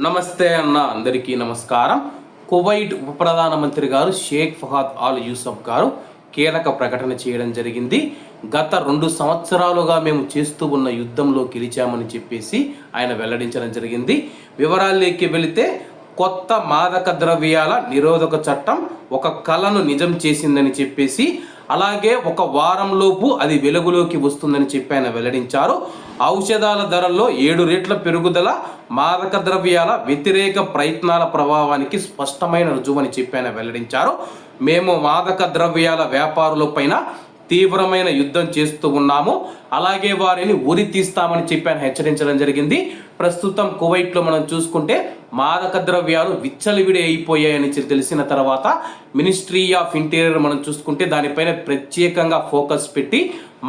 నమస్తే అన్న అందరికీ నమస్కారం. కువైట్ ఉప ప్రధానమంత్రి గారు షేక్ ఫహాద్ ఆల్ యూసఫ్ గారు కీలక ప్రకటన చేయడం జరిగింది. గత రెండు సంవత్సరాలుగా మేము చేస్తూ ఉన్న యుద్ధంలో గెలిచామని చెప్పేసి ఆయన వెల్లడించడం జరిగింది. వివరాల్లోకి వెళితే కొత్త మాదక ద్రవ్యాల నిరోధక చట్టం ఒక కళను నిజం చేసిందని చెప్పేసి అలాగే ఒక వారంలోపు అది వెలుగులోకి వస్తుందని చెప్పి ఆయన వెల్లడించారు. ఔషధాల ధరల్లో ఏడు రేట్ల పెరుగుదల మాదక ద్రవ్యాల వ్యతిరేక ప్రయత్నాల ప్రభావానికి స్పష్టమైన రుజువని చెప్పి ఆయన వెల్లడించారు. మేము మాదక ద్రవ్యాల వ్యాపారులపైన తీవ్రమైన యుద్ధం చేస్తూ ఉన్నాము. అలాగే వారిని ఉరి తీస్తామని చెప్పాను హెచ్చరించడం జరిగింది. ప్రస్తుతం కువైట్లో మనం చూసుకుంటే మాదక ద్రవ్యాలు విచ్చలవిడి అయిపోయాయని తెలిసిన తర్వాత మినిస్ట్రీ ఆఫ్ ఇంటీరియర్ మనం చూసుకుంటే దానిపైన ప్రత్యేకంగా ఫోకస్ పెట్టి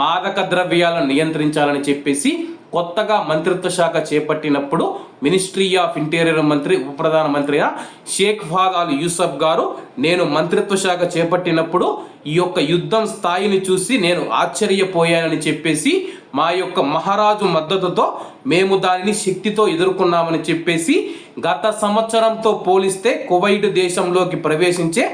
మాదక ద్రవ్యాలను నియంత్రించాలని చెప్పేసి కొత్తగా మంత్రిత్వ శాఖ చేపట్టినప్పుడు మినిస్ట్రీ ఆఫ్ ఇంటీరియర్ మంత్రి ఉప ప్రధానమంత్రిగా షేక్ ఫాద్ అల్ యూసఫ్ గారు నేను మంత్రిత్వ శాఖ చేపట్టినప్పుడు ఈ యొక్క యుద్ధం స్థాయిని చూసి నేను ఆశ్చర్యపోయానని చెప్పేసి మా యొక్క మహారాజు మద్దతుతో మేము దానిని శక్తితో ఎదుర్కొన్నామని చెప్పేసి గత సంవత్సరంతో పోలిస్తే కువైట్ దేశంలోకి ప్రవేశించే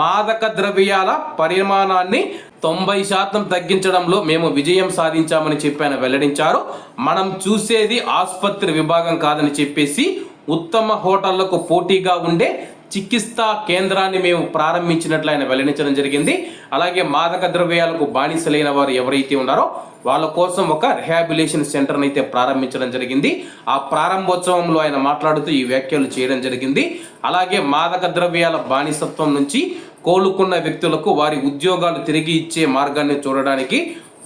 మాదక ద్రవ్యాల పరిమాణాన్ని తొంభై శాతం తగ్గించడంలో మేము విజయం సాధించామని చెప్పి ఆయన వెల్లడించారు. మనం చూసేది ఆసుపత్రి విభాగం కాదని చెప్పేసి ఉత్తమ హోటళ్ళకు పోటీగా ఉండే చికిత్సా కేంద్రాన్ని మేము ప్రారంభించినట్లు ఆయన వెల్లడించడం జరిగింది. అలాగే మాదక ద్రవ్యాలకు బానిసలైన వారు ఎవరైతే ఉన్నారో వాళ్ళ కోసం ఒక రిహాబిలేషన్ సెంటర్ని అయితే ప్రారంభించడం జరిగింది. ఆ ప్రారంభోత్సవంలో ఆయన మాట్లాడుతూ ఈ వ్యాఖ్యలు చేయడం జరిగింది. అలాగే మాదక ద్రవ్యాల బానిసత్వం నుంచి కోలుకున్న వ్యక్తులకు వారి ఉద్యోగాలు తిరిగి ఇచ్చే మార్గాన్ని చూడడానికి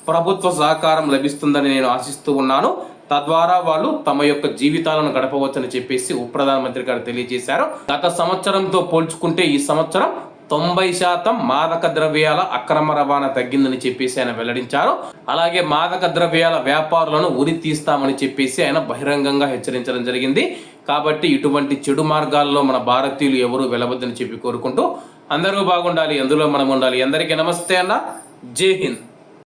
ప్రభుత్వ సహకారం లభిస్తుందని నేను ఆశిస్తూ ఉన్నాను. తద్వారా వాళ్ళు తమ యొక్క జీవితాలను గడపవచ్చని చెప్పేసి ఉప ప్రధానమంత్రి గారు తెలియజేశారు. గత సంవత్సరంతో పోల్చుకుంటే ఈ సంవత్సరం తొంభై శాతం మాదక ద్రవ్యాల అక్రమ రవాణా తగ్గిందని చెప్పేసి ఆయన వెల్లడించారు. అలాగే మాదక ద్రవ్యాల వ్యాపారులను ఉరి తీస్తామని చెప్పేసి ఆయన బహిరంగంగా హెచ్చరించడం జరిగింది. కాబట్టి ఇటువంటి చెడు మార్గాల్లో మన భారతీయులు ఎవరు వెళ్ళవద్దని చెప్పి కోరుకుంటూ అందరూ బాగుండాలి అందులో మనం ఉండాలి. అందరికీ నమస్తే అన్న. జై హింద్.